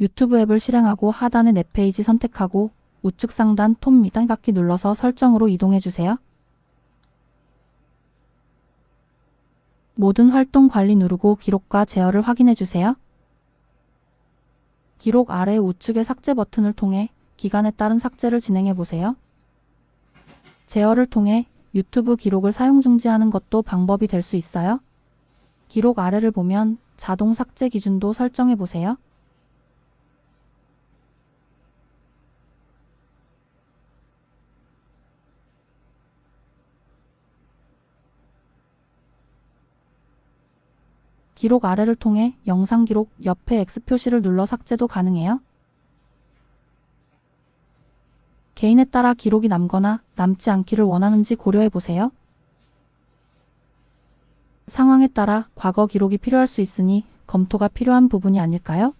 유튜브 앱을 실행하고 하단의 내 페이지 선택하고 우측 상단 톱 밑단받기 눌러서 설정으로 이동해 주세요. 모든 활동 관리 누르고 기록과 제어를 확인해 주세요. 기록 아래 우측의 삭제 버튼을 통해 기간에 따른 삭제를 진행해 보세요. 제어를 통해 유튜브 기록을 사용 중지하는 것도 방법이 될 수 있어요. 기록 아래를 보면 자동 삭제 기준도 설정해 보세요. 기록 아래를 통해 영상 기록 옆에 X 표시를 눌러 삭제도 가능해요. 개인에 따라 기록이 남거나 남지 않기를 원하는지 고려해 보세요. 상황에 따라 과거 기록이 필요할 수 있으니 검토가 필요한 부분이 아닐까요?